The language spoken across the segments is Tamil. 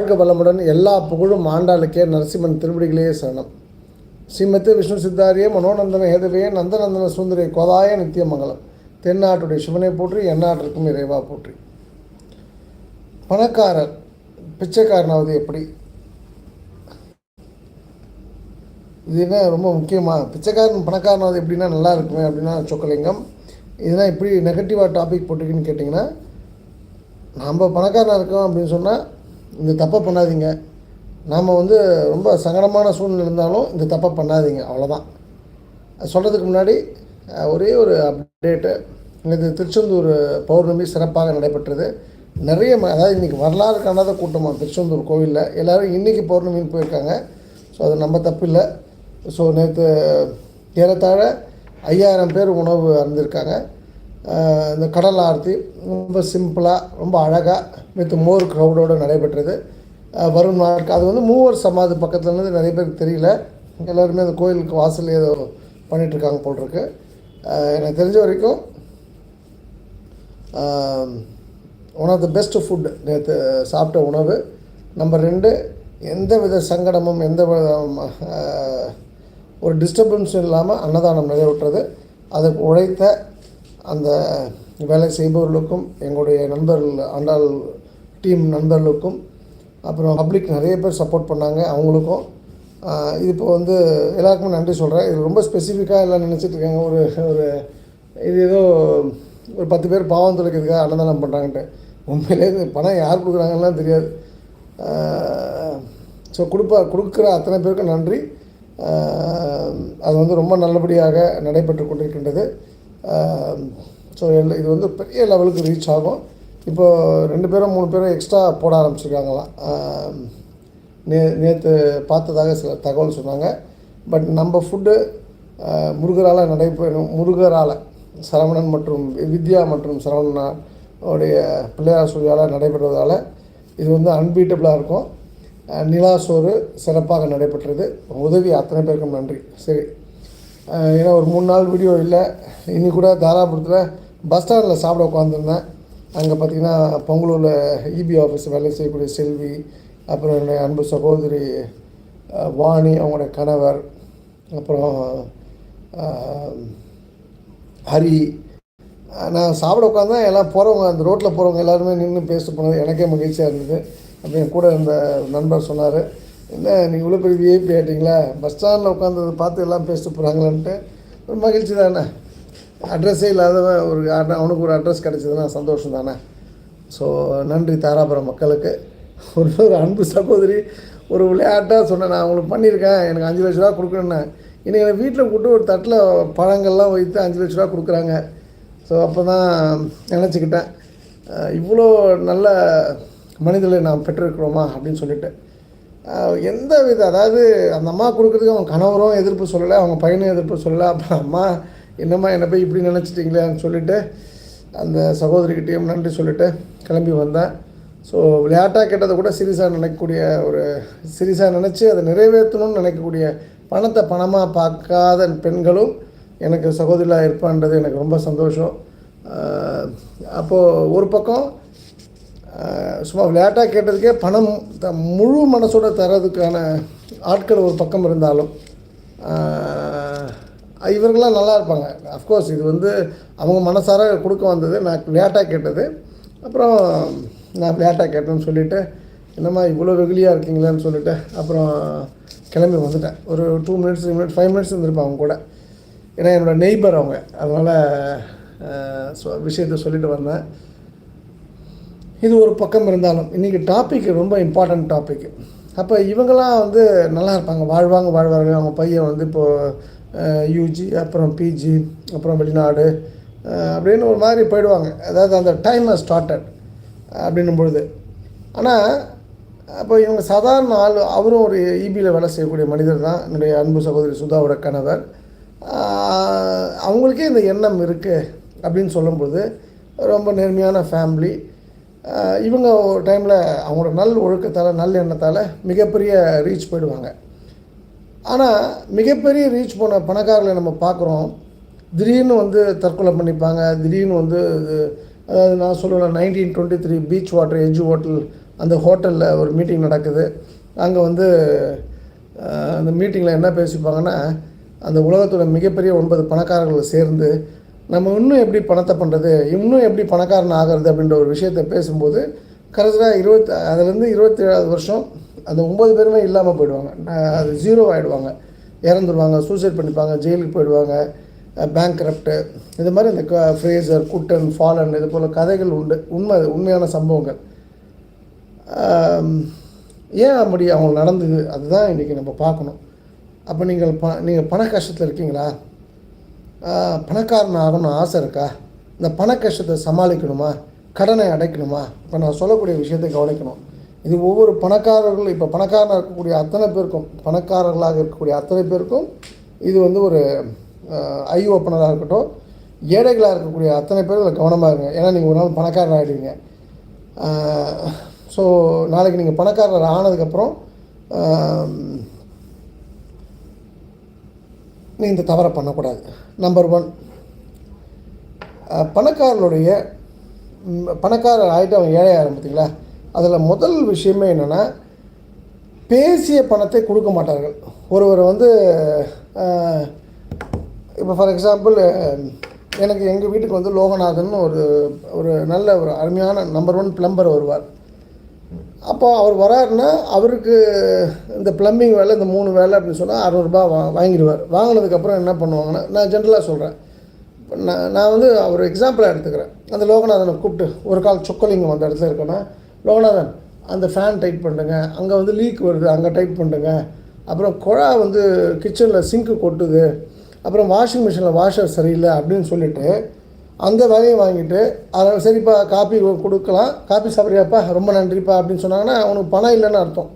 வாழ்க வளமுடன் எல்லா புகழும் ஆண்டாளுக்கே நரசிம்மன் திருவடிகளே சரணம். ஸ்ரீமத்து விஷ்ணு சித்தாரிய மனோநந்தன ஹேதவே நந்தநந்தன சுந்தரிய கோதாய நித்தியமங்கலம். தென்னாட்டுடைய சிவனை போற்றி எந்நாட்டிற்கும் இறைவா போற்றி. பணக்காரர் பிச்சைக்காரனாவது எப்படி? இது என்ன ரொம்ப முக்கியமாக பிச்சைக்காரன் பணக்காரனாவது எப்படின்னா நல்லா இருக்குமே அப்படின்னா சொக்கலிங்கம். இதெல்லாம் எப்படி நெகட்டிவாக டாபிக் போட்டிருக்குன்னு கேட்டிங்கன்னா நம்ம பணக்காரனாக இருக்கோம் அப்படின்னு சொன்னால் இந்த தப்பை பண்ணாதீங்க. நாம் வந்து ரொம்ப சங்கடமான சூழ்நிலை இருந்தாலும் இந்த தப்பை பண்ணாதீங்க அவ்வளோதான் சொல்கிறதுக்கு முன்னாடி ஒரே ஒரு அப்டேட்டு இது திருச்செந்தூர் பௌர்ணமி சிறப்பாக நடைபெற்றது. நிறைய ம- அதாவது இன்றைக்கி வரலாறு காணாத கூட்டமாக திருச்செந்தூர் கோவிலில். எல்லோரும் இன்றைக்கி பௌர்ணமின்னு போயிருக்காங்க. ஸோ அது நம்ம தப்பு இல்லை ஸோ நேற்று ஏறத்தாழ ஐயாயிரம் பேர் உணவு அருந்திருக்காங்க. இந்த கடல் ஆரத்தி ரொம்ப சிம்பிளாக ரொம்ப அழகாக வித் மோர் க்ரௌடோடு நடைபெற்றது. வரும் நாட்கள் அது வந்து மூவர் சமாதி பக்கத்துலேருந்து நிறைய பேருக்கு தெரியல. எல்லோருமே அந்த கோயிலுக்கு வாசல் ஏதோ பண்ணிகிட்ருக்காங்க போல் இருக்கு எனக்கு தெரிஞ்ச வரைக்கும் one of the best food நேற்று சாப்பிட்ட உணவு. நம்பர் ரெண்டு எந்த வித சங்கடமும் எந்த வித ஒரு டிஸ்டர்பன்ஸும் இல்லாமல் அன்னதானம் நிறைவேற்றது. அதுக்கு உழைத்த அந்த வேலை செய்பவர்களுக்கும் எங்களுடைய நண்பர்கள் ஆண்டாள் டீம் நண்பர்களுக்கும் அப்புறம் பப்ளிக் நிறைய பேர் சப்போர்ட் பண்ணாங்க அவங்களுக்கும். இது இப்போ வந்து எல்லாருக்குமே நன்றி சொல்கிறேன் இது ரொம்ப ஸ்பெசிஃபிக்காக எல்லாம் நினச்சிட்டு இருக்காங்க. ஒரு ஒரு இது ஏதோ ஒரு பத்து பேர் பாவம் துளைக்கிறதுக்காக அன்னதானம் பண்ணுறாங்கன்ட்டு உண்மையிலே பணம் யார் கொடுக்குறாங்கலாம் தெரியாது. ஸோ கொடுப்பா கொடுக்குற அத்தனை பேருக்கும் நன்றி. அது வந்து ரொம்ப நல்லபடியாக நடைபெற்று கொண்டிருக்கின்றது. ஸோ இது வந்து பெரிய லெவலுக்கு ரீச் ஆகும். இப்போ ரெண்டு பேரும் மூணு பேரும் எக்ஸ்ட்ரா போட ஆரம்பிச்சிருக்காங்களாம். நே நேற்று பார்த்ததாக சில தகவல் சொன்னாங்க. பட் நம்ம ஃபுட்டு முருகரால் நடைபெறும் முருகரால் சரவணன் மற்றும் வித்யா மற்றும் சரவணனா உடைய பிள்ளையார் சுழியால் நடைபெறுவதால் இது வந்து அன்பீட்டபிளாக இருக்கும். நிலா சோறு சிறப்பாக நடைபெற்றது. உதவி அத்தனை பேருக்கும் நன்றி. சரி. ஏன்னா ஒரு மூணு நாள் வீடியோ இல்லை. இன்னி கூட தாராபுரத்தில் பஸ் ஸ்டாண்டில் சாப்பிட உட்காந்துருந்தேன் அங்கே பார்த்தீங்கன்னா பொங்கலூரில் இபி ஆஃபீஸ் வேலை செய்யக்கூடிய செல்வி அப்புறம் என்னுடைய அன்பு சகோதரி வாணி அவங்களுடைய கணவர் அப்புறம் ஹரி. நான் சாப்பிட உட்காந்தேன் எல்லாம் போகிறவங்க அந்த ரோட்டில் போகிறவங்க எல்லாருமே நின்று பேச போனது எனக்கே மகிழ்ச்சியாக இருந்தது. அப்படி என் கூட இருந்த நண்பர் சொன்னார். என்ன நீங்கள் இவ்வளோ பெரிய விஐபி ஆகிட்டீங்களா பஸ் ஸ்டாண்டில் உட்காந்ததை பார்த்து எல்லாம் பேசிட்டு போகிறாங்களான்ட்டு ஒரு மகிழ்ச்சி தானே. அட்ரஸே இல்லாதவன் ஒரு அட- அவனுக்கு ஒரு அட்ரஸ் கிடச்சதுன்னா சந்தோஷம் தானே. ஸோ நன்றி தாராபுரம் மக்களுக்கு. ஒரு ஒரு அன்பு சகோதரி ஒரு விளையாட்டாக சொன்னேன் நான் உங்களுக்கு பண்ணியிருக்கேன் எனக்கு அஞ்சு லட்ச ரூபா கொடுக்குறேன்னு இன்றைக்கி என்னை வீட்டில் கூப்பிட்டு ஒரு தட்டில் பழங்கள்லாம் வைத்து அஞ்சு லட்ச ரூபா கொடுக்குறாங்க. ஸோ அப்போ தான் நினச்சிக்கிட்டேன் இவ்வளோ நல்ல மனிதர்களை நாம் பெற்றிருக்கிறோமா அப்படின்னு சொல்லிட்டு. எந்த வித அதாவது அந்த அம்மா கொடுக்குறதுக்கு அவங்க கணவரும் எதிர்ப்பு சொல்லலை அவங்க பையனும் எதிர்ப்பு சொல்லலை. அப்புறம் அம்மா என்னம்மா என்னை போய் இப்படி நினச்சிட்டிங்களேன்னு சொல்லிவிட்டு அந்த சகோதரிக்கிட்டேயும் நன்றி சொல்லிட்டு கிளம்பி வந்தேன் ஸோ விளையாட்டாக கேட்டதை கூட சீரியஸாக நினைக்கக்கூடிய ஒரு சீரியஸாக நினச்சி அதை நிறைவேற்றணும்னு நினைக்கக்கூடிய பணத்தை பணமாக பார்க்காத பெண்களும் எனக்கு சகோதரியாக இருப்பான்றது எனக்கு ரொம்ப சந்தோஷம். அப்போது ஒரு பக்கம் சும்மா விளையாட்டாக கேட்டதுக்கே பணம் த முழு மனசோட தரதுக்கான ஆட்கள் ஒரு பக்கம் இருந்தாலும் இவர்கள்லாம் இவர்களாம் நல்லா இருப்பாங்க. அஃப்கோர்ஸ் இது வந்து அவங்க மனசார கொடுக்க வந்தது. நான் விளையாட்டாக கேட்டது. அப்புறம் நான் விளையாட்டாக கேட்டேன்னு சொல்லிவிட்டு என்னம்மா இவ்வளோ வெகுலியாக இருக்கீங்களான்னு சொல்லிவிட்டு அப்புறம் கிளம்பி வந்துட்டேன். ஒரு two minutes three minutes five minutes இருந்திருப்பேன் அவங்க கூட. ஏன்னா என்னோட நெய்பர் அவங்க. அதனால் விஷயத்த சொல்லிட்டு வந்தேன். இது ஒரு பக்கம் இருந்தாலும் இன்றைக்கி டாபிக் ரொம்ப இம்பார்ட்டண்ட் டாபிக் அப்போ இவங்கெல்லாம் வந்து நல்லா இருப்பாங்க. வாழ்வாங்க வாழ்வார்கள். அவங்க பையன் வந்து இப்போது யூஜி அப்புறம் பிஜி அப்புறம் வெளிநாடு அப்படின்னு ஒரு மாதிரி போயிடுவாங்க. அதாவது அந்த டைம் ஸ்டார்டட் அப்படின்னும் பொழுது. ஆனால் அப்போ இவங்க சாதாரண ஆள் அவரும் ஒரு இபியில் வேலை செய்யக்கூடிய மனிதர் தான். என்னுடைய அன்பு சகோதரி சுதாவோட கணவர். அவங்களுக்கே இந்த எண்ணம் இருக்குது அப்படின்னு சொல்லும்போது ரொம்ப நேர்மையான ஃபேமிலி இவங்க ஒரு டைமில் அவங்களோட நல் ஒழுக்கத்தால் நல் எண்ணத்தால் மிகப்பெரிய ரீச் போயிடுவாங்க. ஆனால் மிகப்பெரிய ரீச் போன பணக்காரர்களை நம்ம பார்க்குறோம். திடீர்னு வந்து தற்கொலை பண்ணிப்பாங்க. திடீர்னு வந்து அதாவது நான் சொல்லுவேன் nineteen twenty three beach water edge hotel அந்த ஹோட்டலில் ஒரு மீட்டிங் நடக்குது. அங்கே வந்து அந்த மீட்டிங்கில் என்ன பேசிப்பாங்கன்னா அந்த உலகத்தோட மிகப்பெரிய ஒன்பது பணக்காரர்கள் சேர்ந்து நம்ம இன்னும் எப்படி பணத்தை பண்ணுறது இன்னும் எப்படி பணக்காரன் ஆகிறது அப்படின்ற ஒரு விஷயத்தை பேசும்போது கரெக்டாக இருபத்தி அதுலேருந்து இருபத்தி ஏழாவது வருஷம் அந்த ஒம்பது பேருமே இல்லாமல் போயிடுவாங்க. அது ஜீரோ ஆகிடுவாங்க இறந்துருவாங்க சூசைட் பண்ணிப்பாங்க ஜெயிலுக்கு போயிடுவாங்க பேங்க் கரப்ட்டு இது மாதிரி இந்த க- ஃப்ரேசர் குட்டன் ஃபாலன் இது போல் கதைகள் உண்டு. உண்மை உண்மையான சம்பவங்கள். ஏன் அப்படி அவங்க நடந்தது அதுதான் இன்றைக்கி நம்ம பார்க்கணும். அப்போ நீங்கள் ப நீங்கள் பண கஷ்டத்தில் இருக்கீங்களா? பணக்காரன் ஆகணும்னு ஆசை இருக்கா? இந்த பண கஷ்டத்தை சமாளிக்கணுமா? கடனை அடைக்கணுமா? இப்போ நான் சொல்லக்கூடிய விஷயத்தை கவனிக்கணும். இது ஒவ்வொரு பணக்காரர்கள் இப்போ பணக்காரனாக இருக்கக்கூடிய அத்தனை பேருக்கும் பணக்காரர்களாக இருக்கக்கூடிய அத்தனை பேருக்கும் இது வந்து ஒரு ஐ ஓப்பனராக இருக்கட்டும் ஏழைகளாக இருக்கக்கூடிய அத்தனை பேரும் இதில் கவனமாக இருங்க. ஏன்னா நீங்கள் ஒரு நாள் பணக்காரர் ஆகிடுவீங்க ஸோ நாளைக்கு நீங்கள் பணக்காரர் ஆனதுக்கப்புறம் நீங்கள் இந்த தவறை பண்ணக்கூடாது. நம்பர் ஒன் பணக்காரனுடைய பணக்காரர் ஆகிட்டு அவன் ஏழையாக பார்த்தீங்களா அதில் முதல் விஷயமே என்னென்னா பேசிய பணத்தை கொடுக்க மாட்டார்கள். ஒருவர் வந்து இப்போ ஃபார் எக்ஸாம்பிள் எனக்கு எங்கள் வீட்டுக்கு வந்து லோகநாதன் ஒரு ஒரு நல்ல ஒரு அருமையான நம்பர் ஒன் பிளம்பர் வருவார். அப்போ அவர் வராருன்னா அவருக்கு இந்த ப்ளம்பிங் வேலை இந்த மூணு வேலை அப்படின்னு சொன்னால் அறநூறுபா வா வாங்கிடுவார். வாங்கினதுக்கப்புறம் என்ன பண்ணுவாங்கன்னா நான் ஜென்ரலாக சொல்கிறேன் நான் நான் வந்து அவர் எக்ஸாம்பிளாக எடுத்துக்கிறேன். அந்த லோகநாதனை கூப்பிட்டு ஒரு கால் சொக்கலிங்கம் அந்த இடத்துல இருக்கேன்னா லோகநாதன் அந்த ஃபேன் டைட் பண்ணுங்க. அங்கே வந்து லீக் வருது அங்கே டைட் பண்ணுங்க. அப்புறம் குழா வந்து கிச்சனில் சிங்க்கு கொட்டுது. அப்புறம் வாஷிங் மிஷினில் வாஷர் சரியில்லை அப்படின்னு சொல்லிவிட்டு அந்த வேலையை வாங்கிட்டு அதை சரிப்பா காப்பி கொடுக்கலாம். காப்பி சாப்பிட்றியாப்பா? ரொம்ப நன்றிப்பா அப்படின்னு சொன்னாங்கன்னா அவனுக்கு பணம் இல்லைன்னு அர்த்தம்.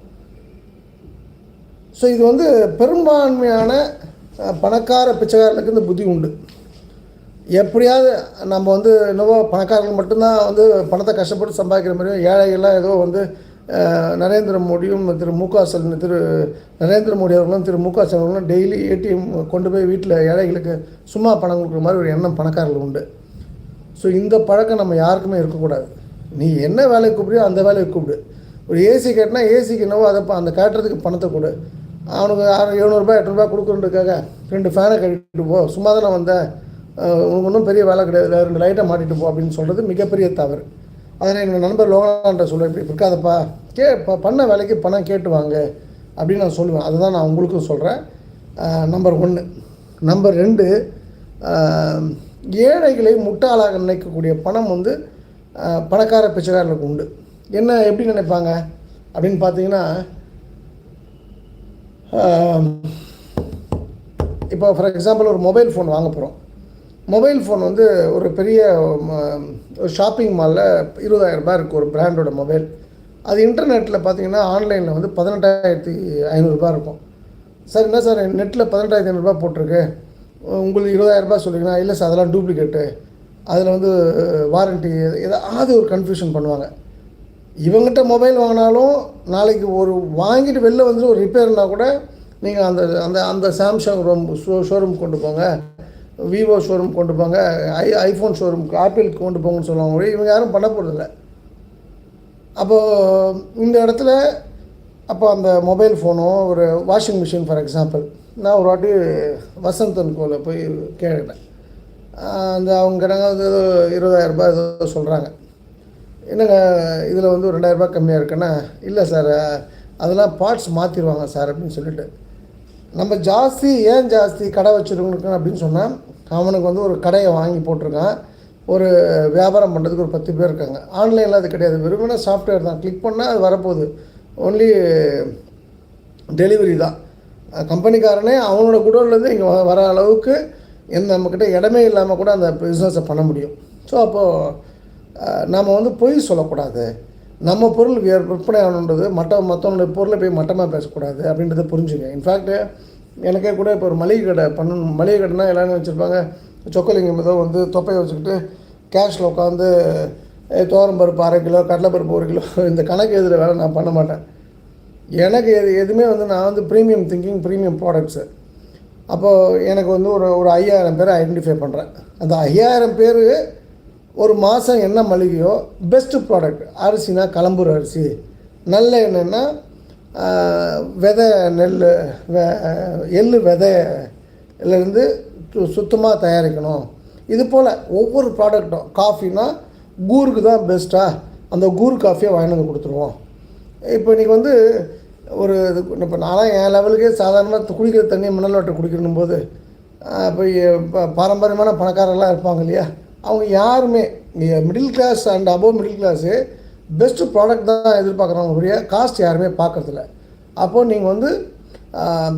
ஸோ இது வந்து பெரும்பான்மையான பணக்கார பிச்சைக்காரர்களுக்கு இந்த புத்தி உண்டு. எப்படியாவது நம்ம வந்து என்னவோ பணக்காரர்கள் மட்டும்தான் வந்து பணத்தை கஷ்டப்பட்டு சம்பாதிக்கிற மாதிரியும் ஏழைகள்லாம் ஏதோ வந்து நரேந்திர மோடியும் திரு மு க ஸ்டாலின் திரு நரேந்திர மோடி அவர்களும் திரு மு க ஸ்டாலின் அவர்களும் டெய்லி ஏடிஎம் கொண்டு போய் வீட்டில் ஏழைகளுக்கு சும்மா பணம் கொடுக்குற மாதிரி ஒரு எண்ணம் பணக்காரர்கள் உண்டு. ஸோ இந்த பழக்கம் நம்ம யாருக்குமே இருக்கக்கூடாது. நீ என்ன வேலைக்கு கூப்பிடுறியோ அந்த வேலைக்கு கூப்பிடு. ஒரு ஏசி கேட்டினா ஏசிக்கு என்னவோ அதை அந்த காட்டுறதுக்கு பணத்தை கொடு. அவனுக்கு ஆறு எழுநூறுபா எட்நூறுபா கொடுக்குறதுக்காக ரெண்டு ஃபேனை கட்டிட்டு போ. சும்மா தான் நான் வந்தேன் உனக்கு ஒன்றும் பெரிய வேலை கிடையாது. ரெண்டு லைட்டை மாட்டிட்டு போ அப்படின்னு சொல்கிறது மிகப்பெரிய தவறு. அதை நான் என்னோட நண்பர் லோகநான்ட்ட சொல்லுவேன் இப்படி இருக்காதப்பா. கே ப- பண்ண வேலைக்கு பணம் கேட்டு வாங்க அப்படின்னு நான் சொல்லுவேன். அதுதான் நான் உங்களுக்கும் சொல்கிறேன் நம்பர் ஒன்று நம்பர் ரெண்டு ஏழைகளை முட்டாளாக நினைக்கக்கூடிய பணம் வந்து பணக்கார பிச்சைக்காரர்களுக்கு உண்டு. என்ன எப்படி நினைப்பாங்க? அப்படின்னு பார்த்தீங்கன்னா இப்போ ஃபார் எக்ஸாம்பிள் ஒரு மொபைல் ஃபோன் வாங்க போகிறோம் மொபைல் ஃபோன் வந்து ஒரு பெரிய ஒரு ஷாப்பிங் மாலில் இருபதாயிரம் ரூபாய் இருக்குது ஒரு பிராண்டோட மொபைல் அது இன்டர்நெட்டில் பார்த்தீங்கன்னா ஆன்லைனில் வந்து பதினெட்டாயிரத்தி ஐநூறுரூபா இருக்கும். சார் என்ன சார் நெட்டில் பதினெட்டாயிரத்தி ஐநூறுரூபா போட்டிருக்கு? உங்களுக்கு இருபதாயிரம் ரூபாய் சொல்லிங்கன்னா இல்லை சார் அதெல்லாம் டூப்ளிகேட்டு அதில் வந்து வாரண்ட்டி ஏதாவது ஒரு கன்ஃபியூஷன் பண்ணுவாங்க. இவங்ககிட்ட மொபைல் வாங்கினாலும் நாளைக்கு ஒரு வாங்கிட்டு வெளில வந்து ஒரு ரிப்பேர்னால் கூட நீங்கள் அந்த அந்த அந்த சாம்சங் ரூம் ஷோ ஷோரூம் கொண்டு போங்க. விவோ ஷோரூம் கொண்டு போங்க. ஐ ஐஃபோன் ஷோரூம் ஆப்பிளுக்கு கொண்டு போங்கன்னு சொல்லுவாங்க இவங்க யாரும் பண்ண போகிறதில்ல அப்போது இந்த இடத்துல அப்போ அந்த மொபைல் ஃபோனோ ஒரு வாஷிங் மிஷின் ஃபார் எக்ஸாம்பிள் நான் ஒரு வாட்டி வசந்தன் கோவில் போய் கேட்டேன் அந்த அவங்க கிட்டாங்க வந்து ஏதோ இருபதாயிரம் ரூபாய் ஏதோ சொல்கிறாங்க என்னங்க இதில் வந்து ஒரு ரெண்டாயிரரூபா கம்மியாக இருக்குன்னா இல்லை சார் அதெல்லாம் பார்ட்ஸ் மாற்றிடுவாங்க சார் அப்படின்னு சொல்லிட்டு. நம்ம ஜாஸ்தி ஏன் ஜாஸ்தி கடை வச்சுருக்கணும் அப்படின்னு சொன்னால் அவனுக்கு வந்து ஒரு கடையை வாங்கி போட்டிருக்கான். ஒரு வியாபாரம் பண்ணுறதுக்கு ஒரு பத்து பேர் இருக்காங்க. ஆன்லைனில் அது கிடையாது. வெறுமனே சாஃப்ட்வேர் தான். கிளிக் பண்ணால் அது வரப்போகுது. ஒன்லி டெலிவரி தான். கம்பெனிக்காரனே அவனோட குடோன்லேருந்து இங்கே வர அளவுக்கு எந்த நம்மக்கிட்ட இடமே இல்லாமல் கூட அந்த பிஸ்னஸை பண்ண முடியும். ஸோ அப்போது நாம் வந்து பொய் சொல்லக்கூடாது. நம்ம பொருள் விற்பனை ஆகணுன்றது மற்ற மற்றவனுடைய பொருளை போய் மட்டமாக பேசக்கூடாது அப்படின்றத புரிஞ்சுங்க. இன்ஃபேக்ட்டு எனக்கே கூட இப்போ ஒரு மளிகை கடை பண்ணணும் மளிகை கடைனா எல்லாரும் வச்சுருப்பாங்க. சொக்கலிங்கம் ஏதோ வந்து தொப்பையை வச்சுக்கிட்டு கேஷில் உட்காந்து துவரம் பருப்பு அரை கிலோ கடலைப்பருப்பு ஒரு கிலோ இந்த கணக்கு எழுதுகிற வேலை நான் பண்ண மாட்டேன். எனக்கு எது எதுவுமே வந்து நான் வந்து ப்ரீமியம் திங்கிங் ப்ரீமியம் ப்ராடக்ட்ஸு அப்போது எனக்கு வந்து ஒரு ஒரு ஐயாயிரம் பேர் ஐடென்டிஃபை பண்ணுறேன் அந்த ஐயாயிரம் பேர் ஒரு மாதம் என்ன மளிகையோ பெஸ்ட்டு ப்ராடக்ட் அரிசினா கலம்பூர் அரிசி. நல்ல எண்ணெய்னா விதை நெல் வெ எள்ளு விதையிலேருந்து சுத்தமாக தயாரிக்கணும். இது போல் ஒவ்வொரு ப்ராடக்ட்டும் காஃபினா கூருக்கு தான் பெஸ்ட்டாக அந்த கூர் காஃபியை வாங்கிட்டு வந்து கொடுத்துருவோம். இப்போ இன்றைக்கி வந்து ஒரு இது இப்போ நான்லாம் என் லெவலுக்கே சாதாரணமாக குடிக்கிற தண்ணி மணல் வாட்டர் குடிக்கணும் போது இப்போ பாரம்பரியமான பணக்காரர்கள்லாம் இருப்பாங்க இல்லையா? அவங்க யாருமே middle class and above middle class best product தான் எதிர்பார்க்குறாங்க ஒழிய காஸ்ட் யாருமே பார்க்குறதில்ல. அப்போது நீங்கள் வந்து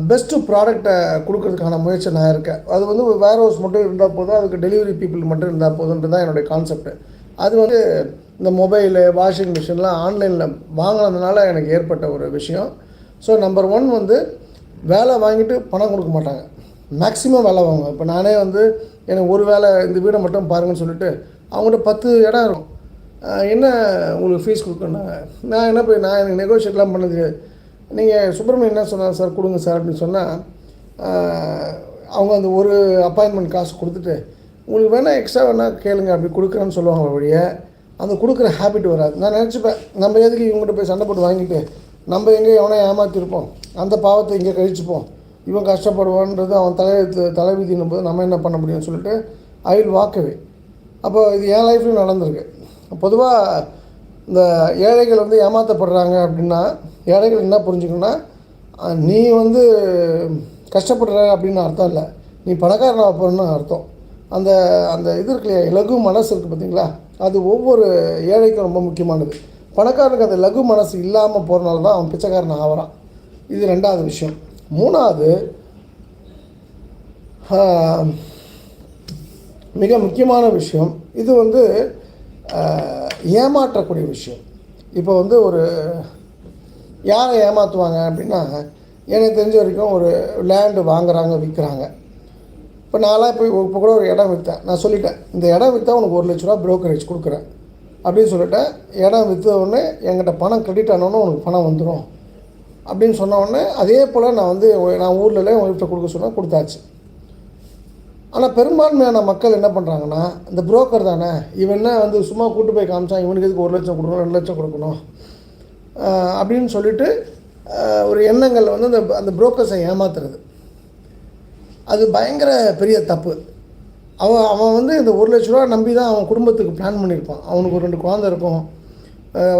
பெஸ்ட்டு ப்ராடக்டை கொடுக்கறதுக்கான முயற்சி நான் இருக்கேன். அது வந்து வேர் ஹவுஸ் மட்டும் இருந்தால் போதும் அதுக்கு டெலிவரி பீப்புள் மட்டும் இருந்தால் போதுன்றது தான் என்னுடைய கான்செப்ட் அது வந்து இந்த மொபைலு வாஷிங் மிஷின்லாம் ஆன்லைனில் வாங்கினதுனால எனக்கு ஏற்பட்ட ஒரு விஷயம். ஸோ நம்பர் ஒன் வந்து வேலை வாங்கிட்டு பணம் கொடுக்க மாட்டாங்க. மேக்ஸிமம் வேலை வாங்குவேன் இப்போ நானே வந்து எனக்கு ஒரு வேலை இந்த வீடை மட்டும் பாருங்கன்னு சொல்லிட்டு அவங்கள்ட்ட பத்து இடம் இருக்கும். என்ன உங்களுக்கு ஃபீஸ் கொடுக்கணுன்னாங்க நான் என்ன போய் நான் எனக்கு நெகோஷியேட்லாம் பண்ணது நீங்கள் சுப்பிரமணியம் என்ன சொன்னாங்க சார் கொடுங்க சார் அப்படின்னு சொன்னால் அவங்க அந்த ஒரு அப்பாயின்மெண்ட் காசு கொடுத்துட்டு உங்களுக்கு வேணால் எக்ஸ்ட்ரா வேணால் கேளுங்க அப்படி கொடுக்குறேன்னு சொல்லுவாங்க வழியை அந்த கொடுக்குற ஹேபிட் வராது. நான் நினச்சிப்பேன் நம்ம எதுக்கு இவங்ககிட்ட போய் சண்டை போட்டு வாங்கிட்டு நம்ம எங்கே எவனை ஏமாற்றிருப்போம் அந்த பாவத்தை இங்கே கழிச்சுப்போம் இவன் கஷ்டப்படுவான்றது அவன் தலை தலைவிதினும் போது நம்ம என்ன பண்ண முடியும்னு சொல்லிட்டு ஐ வில் வாக்கவே அப்போ இது என் லைஃப்லையும் நடந்திருக்கு. பொதுவாக இந்த ஏழைகள் வந்து ஏமாற்றப்படுறாங்க அப்படின்னா ஏழைகள் என்ன புரிஞ்சுக்கணும்னா நீ வந்து கஷ்டப்படுற அப்படின்னு அர்த்தம் இல்லை. நீ பணக்காரனாக போகிறன்னு அர்த்தம். அந்த அந்த இது இருக்கு லகு மனசு இருக்குது பார்த்தீங்களா? அது ஒவ்வொரு ஏழைக்கும் ரொம்ப முக்கியமானது. பணக்காரனுக்கு அந்த லகு மனசு இல்லாமல் போகிறனால தான் அவன் பிச்சைக்காரன் ஆகிறான் இது ரெண்டாவது விஷயம். மூணாவது மிக முக்கியமான விஷயம். இது வந்து ஏமாற்றக்கூடிய விஷயம். இப்போ வந்து ஒரு யாரை ஏமாற்றுவாங்க அப்படின்னா எனக்கு தெரிஞ்ச வரைக்கும் ஒரு லேண்டு வாங்குறாங்க விற்கிறாங்க. இப்போ நான்லாம் இப்போ இப்போ கூட ஒரு இடம் விற்றேன் நான் சொல்லிட்டேன் இந்த இடம் விற்றா உனக்கு ஒரு லட்ச ரூபா ப்ரோக்கரேஜ் கொடுக்குறேன். அப்படின்னு சொல்லிட்டேன் இடம் விற்ற உடனே என்கிட்ட பணம் கிரெடிட் ஆனோடனே உனக்கு பணம் வந்துடும் அப்படின்னு சொன்ன உடனே அதே போல் நான் வந்து நான் ஊர்லலே உங்கள்கிட்ட கொடுக்க சொன்னால் கொடுத்தாச்சு. ஆனால் பெரும்பான்மையான மக்கள் என்ன பண்ணுறாங்கன்னா இந்த புரோக்கர் தானே இவன் வந்து சும்மா கூட்டு போய் காமிச்சான் இவனுக்கு எதுக்கு ஒரு லட்சம் கொடுக்கணும் ரெண்டு லட்சம் கொடுக்கணும்? அப்படின்னு சொல்லிட்டு ஒரு எண்ணங்கள் வந்து அந்த அந்த புரோக்கர்ஸை ஏமாத்துறது. அது பயங்கர பெரிய தப்பு. அவன் அவன் வந்து இந்த ஒரு லட்ச ரூபா நம்பி தான் அவன் குடும்பத்துக்கு பிளான் பண்ணியிருப்பான். அவனுக்கு ஒரு ரெண்டு குழந்தை இருக்கும்.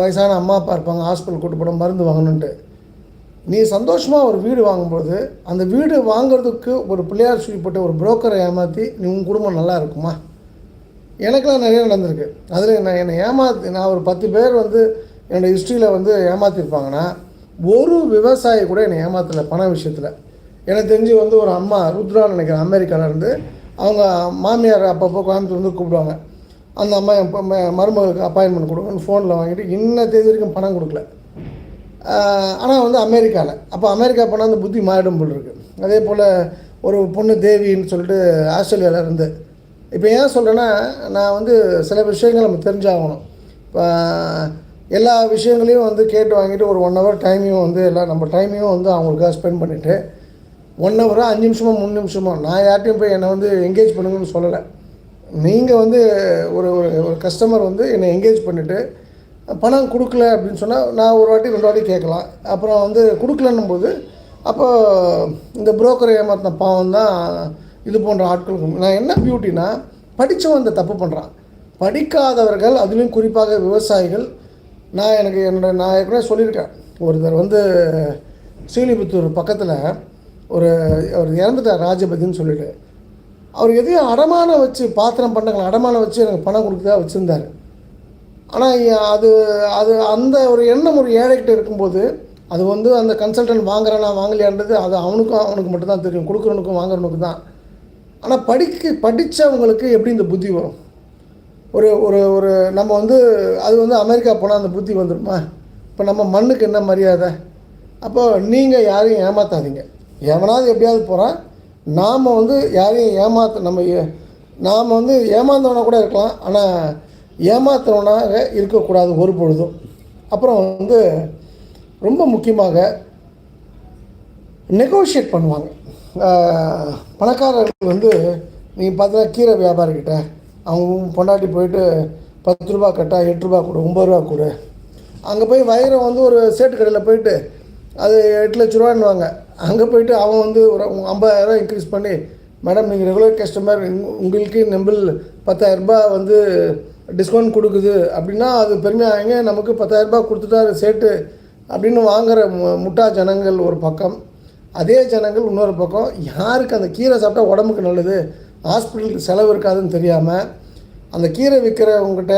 வயசான அம்மா அப்பா இருப்பாங்க. ஹாஸ்பிட்டல் கூட்டு போட மருந்து வாங்கணுன்ட்டு நீ சந்தோஷமாக ஒரு வீடு வாங்கும்போது அந்த வீடு வாங்குறதுக்கு ஒரு பிள்ளையார் சொல்லி போட்ட ஒரு புரோக்கரை ஏமாற்றி நீ உன் குடும்பம் நல்லா இருக்குமா? எனக்கெல்லாம் நிறைய நடந்திருக்கு. அதில் நான் என்னை ஏமாத்தி நான் ஒரு பத்து பேர் வந்து என்னோடய ஹிஸ்ட்ரியில் வந்து ஏமாற்றிருப்பாங்கன்னா ஒரு விவசாயி கூட என்னை ஏமாத்தலை பண விஷயத்தில். எனக்கு தெரிஞ்சு வந்து ஒரு அம்மா ருத்ரான்னு நினைக்கிறேன் அமெரிக்காவிலேருந்து அவங்க மாமியார் அப்பப்போ கோயம்புத்தூர் வந்து கூப்பிடுவாங்க. அந்த அம்மா என் மருமகளுக்கு அப்பாயின்மெண்ட் கொடுங்கன்னு ஃபோனில் வாங்கிட்டு இன்ன தேதி வரைக்கும் பணம் கொடுக்கல. ஆனால் வந்து அமெரிக்காவில் அப்போ அமெரிக்கா போனால் அந்த புத்தி மாறிடும் போல் இருக்கு. அதே போல் ஒரு பொண்ணு தேவின்னு சொல்லிட்டு ஆஸ்திரேலியாவில் இருந்து. இப்போ ஏன் சொல்கிறேன்னா நான் வந்து சில விஷயங்கள் நம்ம தெரிஞ்சாகணும். இப்போ எல்லா விஷயங்களையும் வந்து கேட்டு வாங்கிட்டு ஒரு ஒன் ஹவர் டைமையும் வந்து எல்லாம் நம்ம டைமையும் வந்து அவங்களுக்காக ஸ்பெண்ட் பண்ணிவிட்டு ஒன் ஹவரோ அஞ்சு நிமிஷமோ மூணு நிமிஷமோ நான் யார்ட்டையும் போய் என்னை வந்து என்கேஜ் பண்ணுங்கன்னு சொல்லலை. நீங்கள் வந்து ஒரு ஒரு ஒரு கஸ்டமர் வந்து என்னை என்கேஜ் பண்ணிவிட்டு பணம் கொடுக்கல அப்படின்னு சொன்னால் நான் ஒரு வாட்டி ரெண்டு வாட்டி கேட்கலாம். அப்புறம் வந்து கொடுக்கலன்னும் போது அப்போ இந்த புரோக்கரை ஏமாத்தின பாவம் தான் இது போன்ற ஆட்களுக்கு நான் என்ன பியூட்டினா படித்தவன் இந்த தப்பு பண்ணுறான் படிக்காதவர்கள் அதுலேயும் குறிப்பாக விவசாயிகள் நான் எனக்கு என்னோட நான் ஏற்கனவே சொல்லியிருக்கேன். ஒருத்தர் வந்து ஸ்ரீலிபுத்தூர் பக்கத்தில் ஒரு அவர் இறந்துட்டார் ராஜபதின்னு சொல்லிட்டு. அவர் எதையும் அடமானம் வச்சு பாத்திரம் பண்ணங்களை அடமானம் வச்சு எனக்கு பணம் கொடுக்குறதா வச்சுருந்தார். ஆனால் அது அது அந்த ஒரு எண்ணம் ஒரு ஏழைக்கிட்ட இருக்கும்போது அது வந்து அந்த கன்சல்டன்ட் வாங்குறானா வாங்கலையான்றது அது அவனுக்கும் அவனுக்கு மட்டும்தான் தெரியும். கொடுக்குறவனுக்கும் வாங்குறவனுக்கு தான். ஆனால் படிக்க படித்தவங்களுக்கு எப்படி இந்த புத்தி வரும்? ஒரு ஒரு ஒரு நம்ம வந்து அது வந்து அமெரிக்கா போனால் அந்த புத்தி வந்துடுமா இப்போ நம்ம மண்ணுக்கு என்ன மரியாதை? அப்போ நீங்கள் யாரையும் ஏமாத்தாதீங்க. எவனாவது எப்படியாவது போகிறான் நாம் வந்து யாரையும் ஏமாத்த நம்ம ஏ- நாம் வந்து ஏமாந்தவனாக கூட இருக்கலாம். ஆனால் ஏமாத்துறவனாக இருக்கக்கூடாது ஒரு பொழுதும். அப்புறம் வந்து ரொம்ப முக்கியமாக நெகோஷியேட் பண்ணுவாங்க. பணக்காரர்கள் வந்து நீங்கள் பார்த்தீங்கன்னா கீரை வியாபாரிக்கிட்ட அவங்க பொண்டாட்டி போயிட்டு பத்து ரூபா கட்டா எட்டு ரூபா கொடு ஒம்பது ரூபா கொடு. அங்கே போய் வைரம் வந்து ஒரு சேட்டு கடையில் போயிட்டு அது எட்டு லட்ச ரூபான்னுவாங்க. அங்கே போயிட்டு அவன் வந்து ஒரு ஐம்பதாயிரம் இன்க்ரீஸ் பண்ணி மேடம் நீங்கள் ரெகுலர் கஸ்டமர் உங்களுக்கு நம்பிள் பத்தாயிரரூபா வந்து டிஸ்கவுண்ட் கொடுக்குது. அப்படின்னா அது பெருமையாகங்க நமக்கு பத்தாயிரரூபா கொடுத்துட்டாரு சேட்டு அப்படின்னு வாங்குகிற மு- முட்டா ஜனங்கள் ஒரு பக்கம். அதே ஜனங்கள் இன்னொரு பக்கம் யாருக்கு அந்த கீரை சாப்பிட்டா உடம்புக்கு நல்லது? ஹாஸ்பிட்டலுக்கு செலவு இருக்காதுன்னு தெரியாமல் அந்த கீரை விற்கிறவங்ககிட்ட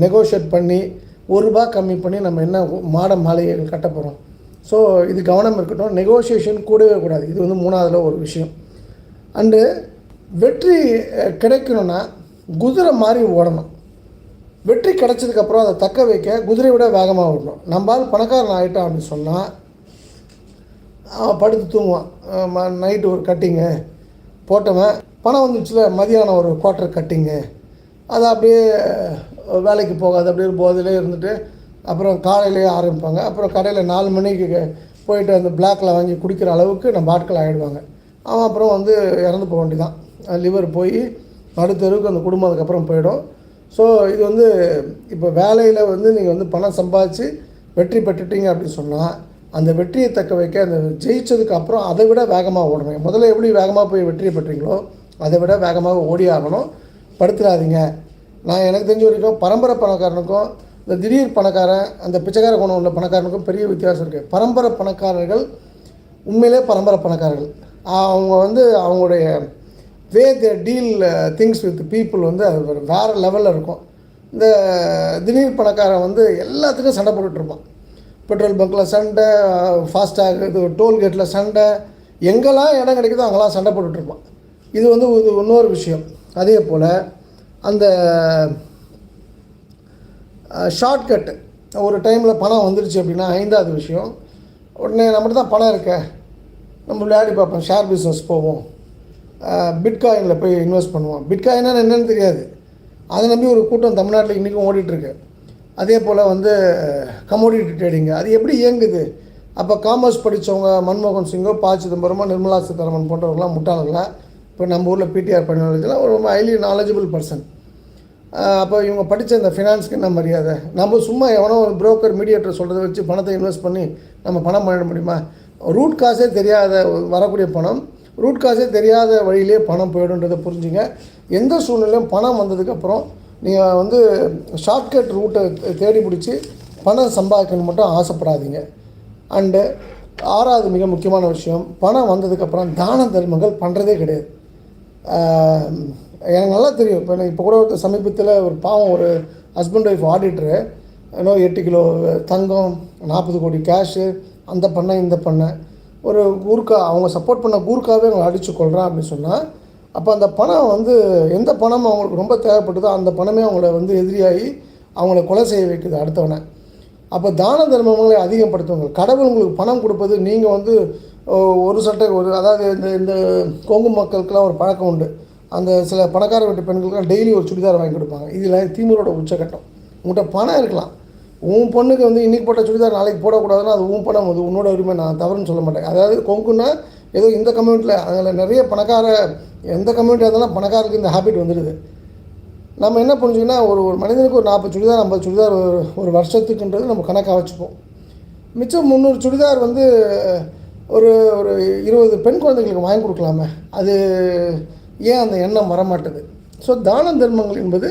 நெகோஷியேட் பண்ணி ஒரு ரூபா கம்மி பண்ணி நம்ம என்ன மாட மாளிகைகள் கட்ட போகிறோம் ஸோ இது கவனம் இருக்கட்டும். நெகோசியேஷன் கூடவே கூடாது. இது வந்து மூணாவதில் ஒரு விஷயம். அண்டு வெற்றி கிடைக்கணும்னா குதிரை மாதிரி ஓடணும். வெற்றி கிடைச்சதுக்கப்புறம் அதை தக்க வைக்க குதிரை விட வேகமாக ஓடணும். நம்மால் பணக்காரன் ஆகிட்டான் அப்படின்னு சொன்னால் அவன் படுத்து தூங்குவான். நைட்டு ஒரு கட்டிங்கு போட்டவன் பணம் வந்துச்சுல மதியானம் ஒரு குவார்ட்டர் கட்டிங்கு அது அப்படியே வேலைக்கு போகாது. அப்படியே போதிலே இருந்துட்டு அப்புறம் காலையிலேயே ஆரம்பிப்பாங்க. அப்புறம் கடையில் நாலு மணிக்கு போயிட்டு அந்த பிளாக்கில் வாங்கி குடிக்கிற அளவுக்கு நம்ம ஆட்கள் ஆகிடுவாங்க அவன் அப்புறம் வந்து இறந்து போக வேண்டியதான் லிவர் போய் நடுத்தருவுக்கு அந்த குடும்பம் அதுக்கப்புறம் போயிடும். ஸோ இது வந்து இப்போ வேலையில் வந்து நீங்கள் வந்து பணம் சம்பாதிச்சு வெற்றி பெற்றுட்டீங்க அப்படின்னு சொன்னால் அந்த வெற்றியை தக்க வைக்க அந்த ஜெயிச்சதுக்கு அப்புறம் அதை விட வேகமாக ஓடணும். முதல்ல எப்படி வேகமாக போய் வெற்றியை பெற்றீங்களோ அதை விட வேகமாக ஓடி ஆகணும். படுத்துடாதீங்க நான் எனக்கு தெரிஞ்ச வரைக்கும் பரம்பரை பணக்காரனுக்கும் இந்த திடீர் பணக்காரன் அந்த பிச்சைக்கார குணம் உள்ள பணக்காரனுக்கும் பெரிய வித்தியாசம் இருக்குது பரம்பரை பணக்காரர்கள் உண்மையிலே பரம்பரை பணக்காரர்கள். அவங்க வந்து அவங்களுடைய way the deal things with people வந்து அது ஒரு வேறு லெவலில் இருக்கும். இந்த திடீர் பணக்காரன் வந்து எல்லாத்துக்கும் சண்டை போட்டுட்ருப்பான் பெட்ரோல் பங்க்கில் சண்டை ஃபாஸ்டாக் இது டோல்கேட்டில் சண்டை எங்கெல்லாம் இடம் கிடைக்குதோ அங்கெல்லாம் சண்டை போட்டுட்ருப்பான் இது வந்து இது இன்னொரு விஷயம். அதே போல் அந்த ஷார்ட்கட் ஒரு டைமில் பணம் வந்துருச்சு அப்படின்னா ஐந்தாவது விஷயம். உடனே நம்மகிட்ட தான் பணம் இருக்க. நம்ம விளையாடி பார்ப்போம் ஷேர் பிஸ்னஸ் போவோம். பிட்காயினில் போய் இன்வெஸ்ட் பண்ணுவோம். பிட்காயினா என்னென்னு தெரியாது. அதை நம்பி ஒரு கூட்டம் தமிழ்நாட்டில் இன்றைக்கும் ஓடிட்டுருக்கு அதே போல் வந்து கமோடிட்டி ட்ரேடிங்கு அது எப்படி இயங்குது? அப்போ காமர்ஸ் படித்தவங்க மன்மோகன் சிங்கோ ப. சிதம்பரமோ நிர்மலா சீதாராமன் போன்றவர்களாம் முட்டாளர்களாக இப்போ நம்ம ஊரில் பிடிஆர் பண்ணிலாம் ஒரு ரொம்ப ஹைலி நாலேஜபிள் பர்சன் அப்போ இவங்க படித்த இந்த ஃபினான்ஸ்க்கு என்ன மரியாதை? நம்ம சும்மா எவனோ ஒரு புரோக்கர் மீடியேட்டர் சொல்கிறத வச்சு பணத்தை இன்வெஸ்ட் பண்ணி நம்ம பணம் பண்ணிட முடியுமா? ரூட் காசே தெரியாத வரக்கூடிய பணம் ரூட் காசே தெரியாத வழியிலே பணம் போயிடுன்றதை புரிஞ்சுங்க. எந்த சூழ்நிலையும் பணம் வந்ததுக்கப்புறம் நீங்கள் வந்து ஷார்ட்கட் ரூட்டை தேடி பிடிச்சி பணம் சம்பாதிக்கணும் மட்டும் ஆசைப்படாதீங்க. அண்டு ஆறாவது மிக முக்கியமான விஷயம் பணம் வந்ததுக்கப்புறம் தான தர்மங்கள் பண்ணுறதே கிடையாது. எனக்கு நல்லா தெரியும். இப்போ இப்போ கூட ஒரு சமீபத்தில் ஒரு பாவம் ஒரு ஹஸ்பண்ட் ஒய்ஃப் ஆடிட்ரு ஏன்னோ எட்டு கிலோ தங்கம் நாற்பது கோடி கேஷு அந்த பண்ணை இந்த பண்ணை. ஒரு கூர்க்கா அவங்க சப்போர்ட் பண்ண கூர்க்காவே அவங்களை அடித்து கொள்கிறான் அப்படின்னு சொன்னால் அப்போ அந்த பணம் வந்து எந்த பணம் அவங்களுக்கு ரொம்ப தேவைப்பட்டதோ அந்த பணமே அவங்கள வந்து எதிரியாகி அவங்கள கொலை செய்ய வைக்குது அடுத்தவனை. அப்போ தான தர்மங்களை அதிகப்படுத்துவாங்க. கடவுள் உங்களுக்கு பணம் கொடுப்பது நீங்கள் வந்து ஒரு சட்டை ஒரு அதாவது இந்த இந்த கொங்கு மக்களுக்கெல்லாம் ஒரு பழக்கம் உண்டு. அந்த சில பணக்கார வீட்டு பெண்களுக்கு டெய்லி ஒரு சுடிதார் வாங்கி கொடுப்பாங்க. இதில் திமுறோட உச்சக்கட்டம். உங்கள்கிட்ட பணம் இருக்கலாம். உன் பொண்ணுக்கு வந்து இன்றைக்கி போட்ட சுடிதார் நாளைக்கு போடக்கூடாதுன்னா அது உன் பணம். அது உன்னோட உரிமை. நான் தவறுன்னு சொல்ல மாட்டேன். அதாவது கொங்குன்னா ஏதோ இந்த கம்யூனிட்டியில் அதில் நிறைய பணக்கார எந்த கம்யூனிட்டியாக இருந்தாலும் பணக்காரருக்கு இந்த ஹேபிட் வந்துடுது. நம்ம என்ன புரிஞ்சுக்கன்னா ஒரு ஒரு மனிதனுக்கு ஒரு நாற்பது சுடிதார் ஐம்பது சுடிதார் ஒரு ஒரு வருஷத்துக்குன்றது நம்ம கணக்காக வச்சுப்போம். மிச்சம் முந்நூறு சுடிதார் வந்து ஒரு ஒரு இருபது பெண் குழந்தைங்களுக்கு வாங்கி கொடுக்கலாமே. அது ஏன் அந்த எண்ணம் வரமாட்டுது? ஸோ தான தர்மங்கள் என்பது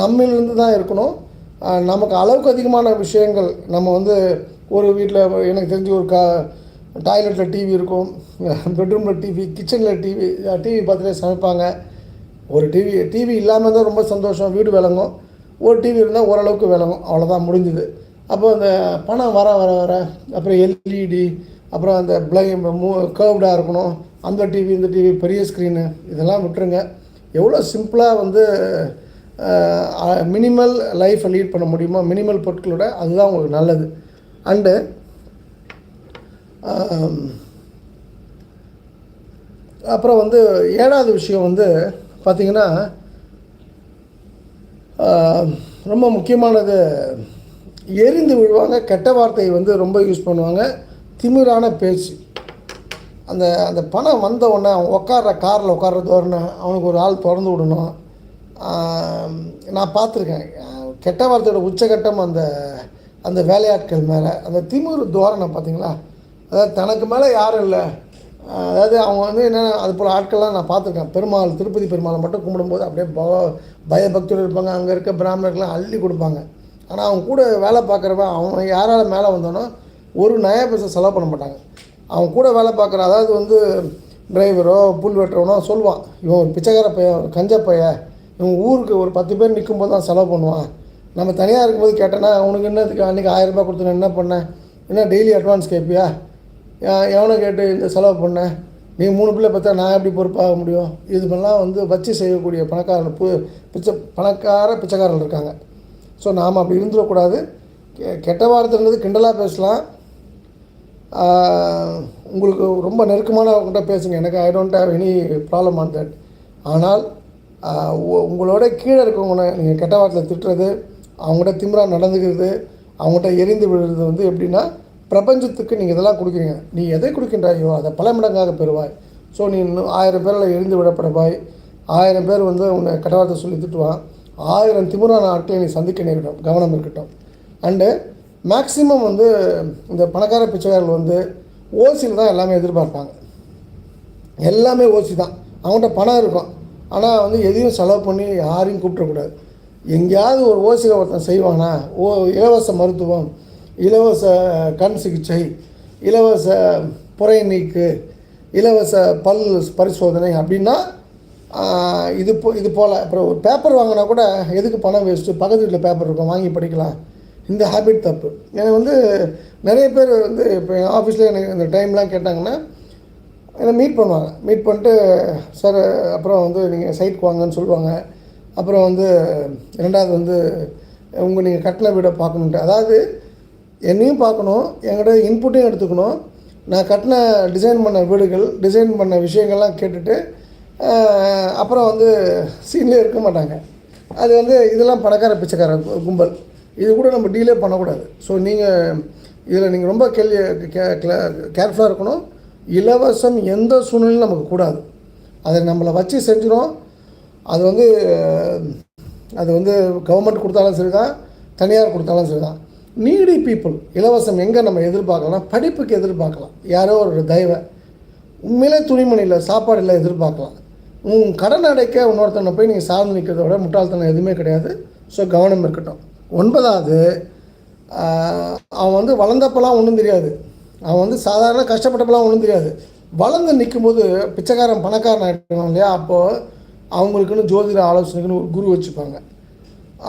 நம்மிலிருந்து தான் இருக்கணும். நமக்கு அளவுக்கு அதிகமான விஷயங்கள் நம்ம வந்து ஒரு வீட்டில் எனக்கு தெரிஞ்சு ஒரு கா டாய்லெட்டில் டிவி இருக்கும் பெட்ரூமில் டிவி கிச்சனில் டிவி டிவி பார்த்துட்டே சமைப்பாங்க. ஒரு டிவி டிவி இல்லாமல் தான் ரொம்ப சந்தோஷம் வீடு விளங்கும். ஒரு டிவி இருந்தால் ஓரளவுக்கு விளங்கும். அவ்வளோதான் முடிஞ்சுது. அப்போ அந்த பணம் வர வர வர அப்புறம் எல்இடி அப்புறம் அந்த பிளை மூ கேர்வ்டாக இருக்கணும். அந்த டிவி இந்த டிவி பெரிய ஸ்க்ரீனு இதெல்லாம் விட்டுருங்க. எவ்வளோ சிம்பிளாக வந்து மினிமல் லைஃப்பை லீட் பண்ண முடியுமோ மினிமல் பொருட்களோட அதுதான் உங்களுக்கு நல்லது. அண்டு அப்புறம் வந்து ஏழாவது விஷயம் வந்து பார்த்திங்கன்னா ரொம்ப முக்கியமானது எரிந்து விழுவாங்க கெட்ட வார்த்தையை வந்து ரொம்ப யூஸ் பண்ணுவாங்க. திமிரான பேச்சு. அந்த அந்த பணம் வந்த உடனே அவன் உட்கார்ற காரில் உட்கார்ற தோரணை அவனுக்கு ஒரு ஆள் திறந்து விடணும். நான் பார்த்துருக்கேன். கெட்ட வார்த்தையோட உச்சகட்டம் அந்த அந்த வேலையாட்கள் மேலே. அந்த திமிரு தோரணை பார்த்தீங்களா? அதாவது தனக்கு மேலே யாரும் இல்லை. அதாவது அவங்க வந்து என்னென்ன அது போல் ஆட்கள்லாம் நான் பார்த்துருக்கேன். பெருமாள் திருப்பதி பெருமாளை மட்டும் கும்பிடும்போது அப்படியே ப பயபக்தியோடு இருப்பாங்க. அங்கே இருக்க பிராமணர்கள்லாம் அள்ளி கொடுப்பாங்க. ஆனால் அவங்க கூட வேலை பார்க்குறவன் அவன் யாரால் மேலே வந்தானோ ஒரு நயா பைசா செலவு பண்ண மாட்டாங்க. அவன் கூட வேலை பார்க்குற அதாவது வந்து டிரைவரோ புல் வெட்டுறவனோ சொல்லுவான் இவன் ஒரு பிச்சைக்கார பையன் ஒரு கஞ்ச பையன். இவன் ஊருக்கு ஒரு பத்து பேர் நிற்கும் போது தான் செலவு பண்ணுவான். நம்ம தனியாக இருக்கும்போது கேட்டேன்னா உனக்கு என்னதுக்கு அன்றைக்கி ஆயிரம் ரூபாய் என்ன பண்ணேன்? என்ன டெய்லி அட்வான்ஸ் கேட்பியா எவனை கேட்டு இந்த செலவு பண்ணேன் நீ மூணு பிள்ளை பார்த்தா நான் எப்படி பொறுப்பாக முடியும்? இது மாதிரிலாம் வந்து வச்சு செய்யக்கூடிய பணக்காரர்கள் பு பிச்சை பணக்கார பிச்சைக்காரர்கள் இருக்காங்க. ஸோ நாம் அப்படி இருந்துடக்கூடாது. கெ- கெட்ட வார்த்தைன்றது கிண்டலாக பேசலாம். உங்களுக்கு ரொம்ப நெருக்கமானவங்ககிட்ட பேசுங்க. எனக்கு I don't have any problem on that ஆனால் உ- உங்களோட கீழே இருக்கவங்கள நீங்கள் கெட்ட வார்த்தையில் திட்டுறது அவங்ககிட்ட திமிரா நடந்துக்கிறது அவங்ககிட்ட எரிந்து விழுறது வந்து எப்படின்னா பிரபஞ்சத்துக்கு நீங்கள் இதெல்லாம் கொடுக்குறீங்க. நீ எதை கொடுக்கின்றாயோ அதை பல மடங்காக பெறுவாய். ஸோ நீ இன்னும் ஆயிரம் பேரில் எரிந்து விடப்படுவாய். ஆயிரம் பேர் வந்து உன்னை கெட்ட வார்த்தை சொல்லி திட்டுவான். ஆயிரம் திமிரான ஆட்களை நீ சந்திக்க நேரிடும். கவனம் இருக்கட்டும். அண்டு மேக்ஸிமம் வந்து இந்த பணக்கார பிச்சைக்காரர்கள் வந்து ஓசியில் தான் எல்லாமே எதிர்பார்ப்பாங்க. எல்லாமே ஓசி தான். அவங்கள்ட்ட பணம் இருக்கும். ஆனால் வந்து எதையும் செலவு பண்ணி யாரையும் கூப்பிடக்கூடாது. எங்கேயாவது ஒரு ஓசியில் ஒருத்தன் செய்வானா? ஓ இலவச மருத்துவம் இலவச கண் சிகிச்சை இலவச புறை நீக்கு இலவச பல் பரிசோதனை அப்படின்னா இது போ இது போல். அப்புறம் ஒரு பேப்பர் வாங்கினா கூட எதுக்கு பணம் வேஸ்ட்டு பக்கத்து வீட்டில் பேப்பர் இருக்கும். வாங்கி படிக்கலாம். இந்த ஹேபிட் தப்பு. எனக்கு வந்து நிறைய பேர் வந்து இப்போ என் ஆஃபீஸில் எனக்கு இந்த டைம்லாம் கேட்டாங்கன்னா என்னை மீட் பண்ணுவாங்க. மீட் பண்ணிட்டு சார் அப்புறம் வந்து நீங்கள் சைட்க்கு வாங்கன்னு சொல்லுவாங்க. அப்புறம் வந்து ரெண்டாவது வந்து உங்கள் நீங்கள் கட்டின வீடை பார்க்கணுன்ட்டு அதாவது என்னையும் பார்க்கணும் என்கிட்ட இன்புட்டையும் எடுத்துக்கணும். நான் கட்டின டிசைன் பண்ண வீடுகள் டிசைன் பண்ண விஷயங்கள்லாம் கேட்டுட்டு அப்புறம் வந்து சீன்லேயே இருக்க மாட்டாங்க. அது வந்து இதெல்லாம் பணக்கார பிச்சைக்கார கும்பல். இது கூட நம்ம டீலே பண்ணக்கூடாது. ஸோ நீங்கள் இதில் நீங்கள் ரொம்ப கேள்வி கேர்ஃபுல்லாக இருக்கணும். இலவசம் எந்த சூழ்நிலையும் நமக்கு கூடாது. அதை நம்மளை வச்சு செஞ்சிடும் அது வந்து அது வந்து கவர்மெண்ட் கொடுத்தாலும் சரி தான் தனியார் கொடுத்தாலும் சரி தான் நீடி பீப்புள் இலவசம் எங்கே நம்ம எதிர்பார்க்கலாம் படிப்புக்கு எதிர்பார்க்கலாம். யாரோ ஒரு தயவை. உண்மையிலே துணிமணி இல்லை சாப்பாடு இல்லை எதிர்பார்க்கலாம். உன் கடன் அடைக்க இன்னொருத்தனை போய் நீங்கள் சார்ந்து நிற்கிறத விட முட்டாள்தனம் எதுவுமே கிடையாது. ஸோ கவனம் இருக்கட்டும். ஒன்பதாவது அவன் வந்து வளர்ந்தப்பெல்லாம் ஒன்றும் தெரியாது. அவன் வந்து சாதாரண கஷ்டப்பட்டப்பெல்லாம் ஒன்றும் தெரியாது. வளர்ந்து நிற்கும்போது பிச்சைக்காரன் பணக்காரன் ஆகிடுவான் இல்லையா? அப்போது அவங்களுக்குன்னு ஜோதிட ஆலோசனைக்குன்னு ஒரு குரு வச்சுப்பாங்க.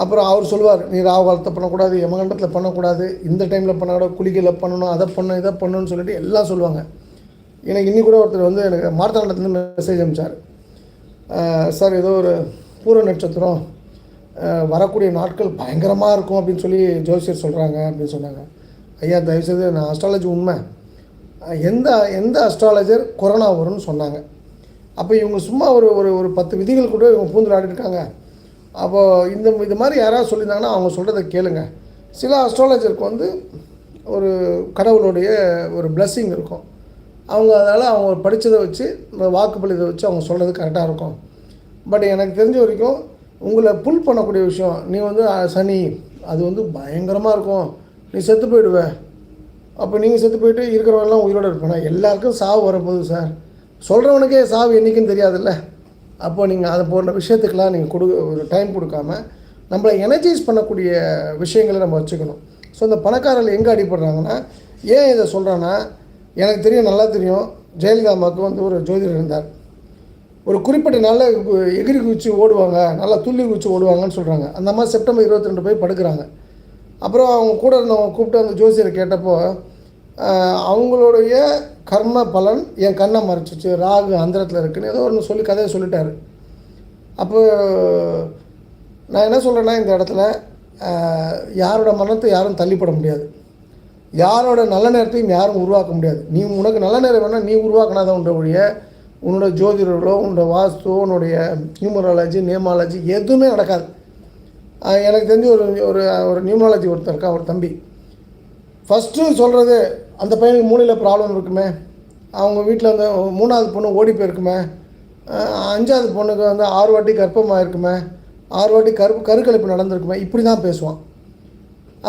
அப்புறம் அவர் சொல்லுவார் நீ ராவு காலத்தை பண்ணக்கூடாது யமகண்டத்தில் பண்ணக்கூடாது இந்த டைமில் பண்ணக்கூடாது குளிக்கையில் பண்ணணும் அதை பண்ணணும் இதை பண்ணணும்னு சொல்லிட்டு எல்லாம் சொல்லுவாங்க. எனக்கு இன்னி கூட ஒருத்தர் வந்து எனக்கு மார்த்தாண்டத்துலேருந்து மெசேஜ் அனுப்பிச்சார். சார் ஏதோ ஒரு பூர்வ நட்சத்திரம் வரக்கூடிய நாட்கள் பயங்கரமாக இருக்கும் அப்படின்னு சொல்லி ஜோசியர் சொல்கிறாங்க அப்படின்னு சொன்னாங்க. ஐயா தயவுசெய்து நான் அஸ்ட்ராலஜி உண்மை. எந்த எந்த அஸ்ட்ராலஜர் கொரோனா வரும்னு சொன்னாங்க. அப்போ இவங்க சும்மா ஒரு ஒரு ஒரு பத்து விதிகள் கூட இவங்க பூந்து இருக்காங்க அப்போது இந்த இது மாதிரி யாராவது சொல்லியிருந்தாங்கன்னா அவங்க சொல்கிறத கேளுங்க. சில அஸ்ட்ராலஜருக்கு வந்து ஒரு கடவுளுடைய ஒரு பிளஸ்ஸிங் இருக்கும். அவங்க அதனால் அவங்க படித்ததை வச்சு இந்த வாக்குப்பளிதை வச்சு அவங்க சொல்கிறது கரெக்டாக இருக்கும். பட் எனக்கு தெரிஞ்ச வரைக்கும் உங்களை புல் பண்ணக்கூடிய விஷயம் நீ வந்து சனி அது வந்து பயங்கரமாக இருக்கும். நீ செத்து போயிடுவ. அப்போ நீங்கள் செத்து போயிட்டு இருக்கிறவங்களாம் உயிரோடு இருப்பானா? எல்லாருக்கும் சாவு வரப்போகுது சார் சொல்கிறவனுக்கே சாவு என்றைக்குன்னு தெரியாதுல்ல. அப்போ நீங்கள் அதை போன்ற விஷயத்துக்கெல்லாம் நீங்கள் கொடு ஒரு டைம் கொடுக்காம நம்மளை எனர்ஜைஸ் பண்ணக்கூடிய விஷயங்களை நம்ம வச்சுக்கணும். ஸோ இந்த பணக்காரர்கள் எங்கே அடிபடுறாங்கன்னா ஏன் இதை சொல்கிறேன்னா எனக்கு தெரியும் நல்லா தெரியும் ஜெயலலிதா அம்மாவுக்கு வந்து ஒரு ஜோதிடர் இருந்தார். ஒரு குறிப்பிட்ட நாளில் எகிரி குச்சி ஓடுவாங்க நல்லா துள்ளி குச்சி ஓடுவாங்கன்னு சொல்கிறாங்க அந்த மாதிரி செப்டம்பர் இருபத்தி ரெண்டு போய் படுக்கிறாங்க. அப்புறம் அவங்க கூட இருந்தவங்க கூப்பிட்டு அந்த ஜோசியரை கேட்டப்போ அவங்களுடைய கர்ம பலன் என் கண்ணை மறைச்சிச்சு ராகு அந்தரத்தில் இருக்குன்னு ஏதோ ஒன்று சொல்லி கதையை சொல்லிட்டாரு. அப்போ நான் என்ன சொல்கிறேன்னா இந்த இடத்துல யாரோட மரணத்தை யாரும் தள்ளிப்பட முடியாது. யாரோட நல்ல நேரத்தையும் யாரும் உருவாக்க முடியாது. நீ உனக்கு நல்ல நேரம் வேணால் நீ உருவாக்கினாதான் உண்ட ஒழிய உன்னோட ஜோதிடர்களோ உன்னோட வாஸ்து உன்னுடைய நியூமராலஜி நியமாலஜி எதுவுமே நடக்காது. எனக்கு தெரிஞ்சு ஒரு ஒரு ஒரு நியூமராலஜி ஒருத்தர் இருக்கா ஒரு தம்பி. ஃபஸ்ட்டு சொல்கிறது அந்த பையனுக்கு மூளையில் ப்ராப்ளம் இருக்குமே. அவங்க வீட்டில் வந்து மூணாவது பொண்ணு ஓடி போயிருக்குமே. அஞ்சாவது பொண்ணுக்கு வந்து ஆறு வாட்டி கர்ப்பமாக இருக்குமே ஆறு வாட்டி கருப்பு கருக்கலைப்பு நடந்திருக்குமே. இப்படி தான் பேசுவான்.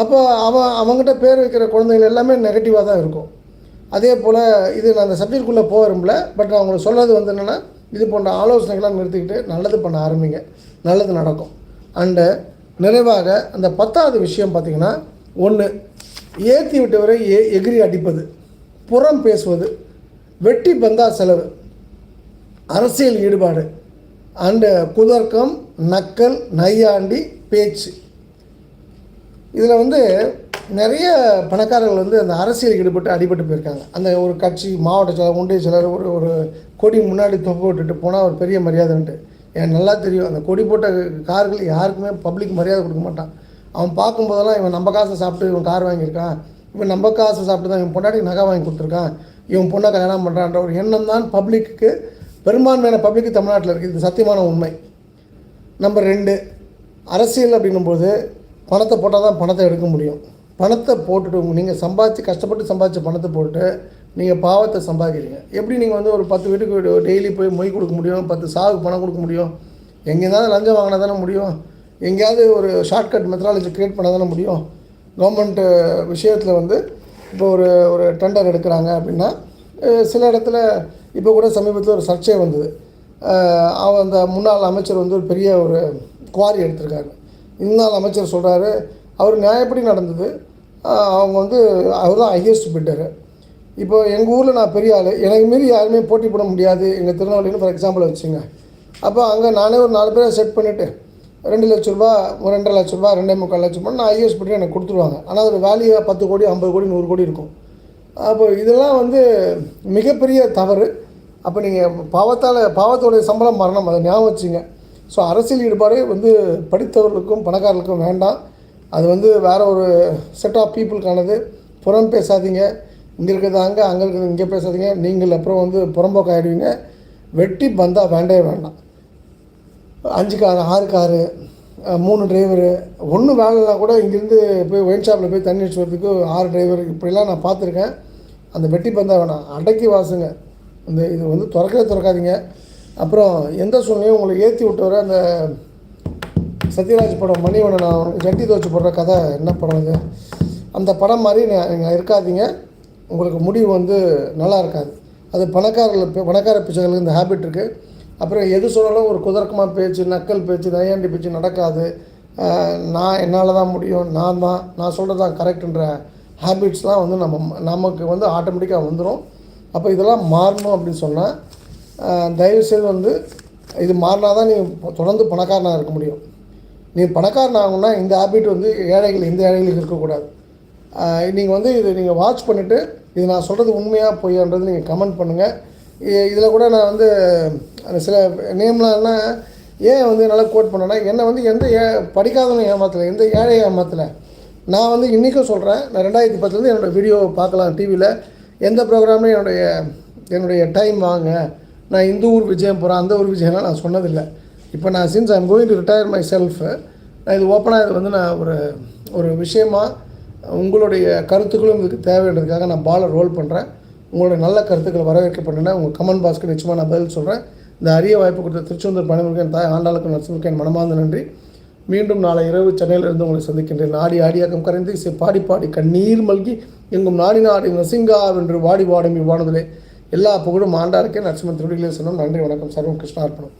அப்போ அவன் அவங்ககிட்ட பேர் வைக்கிற குழந்தைகள் எல்லாமே நெகட்டிவாக தான் இருக்கும். அதே போல் இது நான் அந்த சப்ஜெக்டுக்குள்ளே போக விரும்பல பட் நான் உங்களுக்கு சொல்கிறது வந்து என்னென்னா இது போன்ற ஆலோசனைகளாக நிறுத்திக்கிட்டு நல்லது பண்ண ஆரம்பிங்க. நல்லது நடக்கும். அண்டு நிறைவாக அந்த பத்தாவது விஷயம் பார்த்திங்கன்னா ஒன்று ஏற்றி விட்டவரை எ எகிரி அடிப்பது புறம் பேசுவது வெட்டி பந்தா செலவு அரசியல் ஈடுபாடு அண்டு குதர்க்கம் நக்கல் நையாண்டி பேச்சு. இதில் வந்து நிறைய பணக்காரர்கள் வந்து அந்த அரசியல் ஈடுபட்டு அடிபட்டு போயிருக்காங்க. அந்த ஒரு கட்சி மாவட்ட செயலர் ஒன்றிய செயலர் ஒரு ஒரு கொடி முன்னாடி தொங்க விட்டுட்டு போனால் ஒரு பெரிய மரியாதைன்ட்டு. எனக்கு நல்லா தெரியும். அந்த கொடி போட்ட கார்கள் யாருக்குமே பப்ளிக் மரியாதை கொடுக்க மாட்டான். அவன் பார்க்கும்போதெல்லாம் இவன் நம்ம காசை சாப்பிட்டு இவன் கார் வாங்கியிருக்கான். இவன் நம்ம காசை சாப்பிட்டு தான் இவன் பொண்டாட்டி நகை வாங்கி கொடுத்துருக்கான். இவன் பொண்ணை கல்யாணம் பண்ணுறான்ற ஒரு எண்ணம் தான் பப்ளிக்கு பெரும்பான்மையான பப்ளிக்கு தமிழ்நாட்டில் இருக்குது இது சத்தியமான உண்மை. நம்பர் ரெண்டு அரசியல் அப்படின்னும்போது பணத்தை போட்டால் தான் பணத்தை எடுக்க முடியும். பணத்தை போட்டுட்டு நீங்கள் சம்பாதிச்சு கஷ்டப்பட்டு சம்பாதிச்ச பணத்தை போட்டு நீங்கள் பாவத்தை சம்பாதிக்கிறீங்க. எப்படி நீங்கள் வந்து ஒரு பத்து வீட்டுக்கு டெய்லி போய் மொய் கொடுக்க முடியும்? பத்து சாவுக்கு பணம் கொடுக்க முடியும்? எங்கேயாவது லஞ்சம் வாங்கினா தானே முடியும்? எங்கேயாவது ஒரு ஷார்ட்கட் மெத்தடாலஜி க்ரியேட் பண்ண தானே முடியும்? கவர்மெண்ட்டு விஷயத்தில் வந்து இப்போ ஒரு ஒரு டெண்டர் எடுக்கிறாங்க அப்படின்னா சில இடத்துல இப்போ கூட சமீபத்தில் ஒரு சர்ச்சை வந்தது. அவன் அந்த முன்னாள் அமைச்சர் வந்து ஒரு பெரிய ஒரு குவாரி எடுத்திருக்காரு. இந்நாள் அமைச்சர் சொல்கிறாரு அவர் நியாயப்படி நடந்தது. அவங்க வந்து அவர் தான் ஹையஸ்ட் பிட்டரு இப்போ எங்கள் ஊரில் நான் பெரிய ஆள். எனக்கு மீறி யாருமே போட்டி போட முடியாது. எங்கள் திருநெல்வேலின்னு ஃபார் எக்ஸாம்பிள் வச்சுங்க. அப்போ அங்கே நானே ஒரு நாலு பேரை செட் பண்ணிவிட்டு ரெண்டு லட்ச ரூபா ரெண்டரை லட்ச ரூபா ரெண்டே முக்கால் லட்சம் ரூபா நான் ஐஎஸ் பற்றி எனக்கு கொடுத்துருவாங்க. ஆனால் அதில் வேல்யூ பத்து கோடி ஐம்பது கோடி நூறு கோடி இருக்கும். அப்போ இதெல்லாம் வந்து மிகப்பெரிய தவறு. அப்போ நீங்கள் பாவத்தால் பாவத்தோடைய சம்பளம் மரணம். அதை ஞாபகம் வச்சுங்க. ஸோ அரசியல் ஈடுபாடு வந்து படித்தவர்களுக்கும் பணக்காரர்களுக்கும் வேண்டாம். அது வந்து வேறு ஒரு செட் ஆஃப் பீப்புளுக்கானது புறம் பேசாதீங்க. இங்கே இருக்கிறது அங்கே அங்கே இருக்கிறது இங்கே பேசாதீங்க. நீங்கள் அப்புறம் வந்து புறம்போக்கு ஆகிடுவீங்க வெட்டி பந்தால் வேண்டவே வேண்டாம். அஞ்சு காரு ஆறு காரு மூணு டிரைவரு ஒன்றும் வேலைனா கூட இங்கேருந்து போய் ஒயின் ஷாப்பில் போய் தண்ணி அடிச்சு வரதுக்கு ஆறு டிரைவர் இப்படிலாம் நான் பார்த்துருக்கேன். அந்த வெட்டி பந்தா வேணாம். அடக்கி வாசுங்க. இந்த இது வந்து திறக்கவே திறக்காதீங்க. அப்புறம் எந்த சூழ்நிலையும் உங்களை ஏற்றி விட்டு வர அந்த சத்யராஜ் படம் மணிவண்ணன் நான் ஜட்டி தோச்சு போடுற கதை என்ன படம் இது? அந்த படம் மாதிரி நீங்கள் இருக்காதீங்க. உங்களுக்கு முடிவு வந்து நல்லா இருக்காது. அது பணக்காரர்கள் பணக்கார பிச்சைகளுக்கு இந்த ஹேபிட் இருக்குது அப்புறம் எது சொன்னாலும் ஒரு குதர்க்கமாக பேச்சு நக்கல் பேச்சு நையாண்டி பேச்சு நடக்காது. நான் என்னால் தான் முடியும் நான் தான் நான் சொல்கிறது தான் கரெக்டுன்ற ஹேபிட்ஸ்லாம் வந்து நம்ம நமக்கு வந்து ஆட்டோமேட்டிக்காக வந்துடும் அப்போ இதெல்லாம் மாறணும் அப்படின்னு சொன்னால் தயவுசெய்து வந்து இது மாறினா தான் நீ தொடர்ந்து பணக்காரனாக இருக்க முடியும். நீ பணக்காரன் ஆகணும்னா இந்த ஹேபிட் வந்து ஏழைகள் இந்த ஏழைகளுக்கு இருக்கக்கூடாது. நீங்கள் வந்து இது நீங்கள் வாட்ச் பண்ணிவிட்டு இது நான் சொல்கிறது உண்மையாக பொய்யான்றது நீங்கள் கமெண்ட் பண்ணுங்கள் இதில் கூட நான் வந்து அந்த சில நேம்லாம்னா ஏன் வந்து என்னால் கோட் பண்ணேன்னா என்னை வந்து எந்த ஏ படிக்காதவனை ஏமாத்தலை எந்த ஏழையை ஏமாத்தலை. நான் வந்து இன்றைக்கும் சொல்கிறேன் நான் ரெண்டாயிரத்தி பத்துலேருந்து என்னோடய வீடியோ பார்க்கலாம் டிவியில் எந்த ப்ரோக்ராம்லையும் என்னுடைய என்னுடைய டைம் வாங்க. நான் இந்த ஊர் விஜயம் போகிறேன் அந்த ஊர் விஜயம்லாம் நான் சொன்னதில்லை. இப்போ நான் since I'm going to retire myself நான் இது ஓப்பனாக இது வந்து நான் ஒரு ஒரு விஷயமாக உங்களுடைய கருத்துக்களும் இதுக்கு தேவைன்றதுக்காக நான் பாலை ரோல் பண்ணுறேன் உங்களுடைய நல்ல கருத்துக்களை வரவேற்கப்பட்டன உங்கள் கமெண்ட் பாஸ்க்கு நிச்சயமாக நான் பதில் சொல்கிறேன் இந்த அரிய வாய்ப்பு கொடுத்த திருச்செந்தூர் பணிமுருகன் தாய் ஆண்டாளுக்கு நரசிம்முக்கு மனமார்ந்த நன்றி. மீண்டும் நாளை இரவு சென்னையிலிருந்து உங்களை சந்திக்கின்றேன். நாடி ஆடியாக்கம் கரைந்து இசை பாடி பாடி கண்ணீர் மல்கி எங்கும் நாடி நாடி நசிங்கா என்று வாடி வாடும் இவ்வானதிலே. எல்லா புகழும் ஆண்டாருக்கே நரசிம்மன் திருடிகளே சொன்னோம் நன்றி வணக்கம். சர்வம் கிருஷ்ணார்ப்பணம்.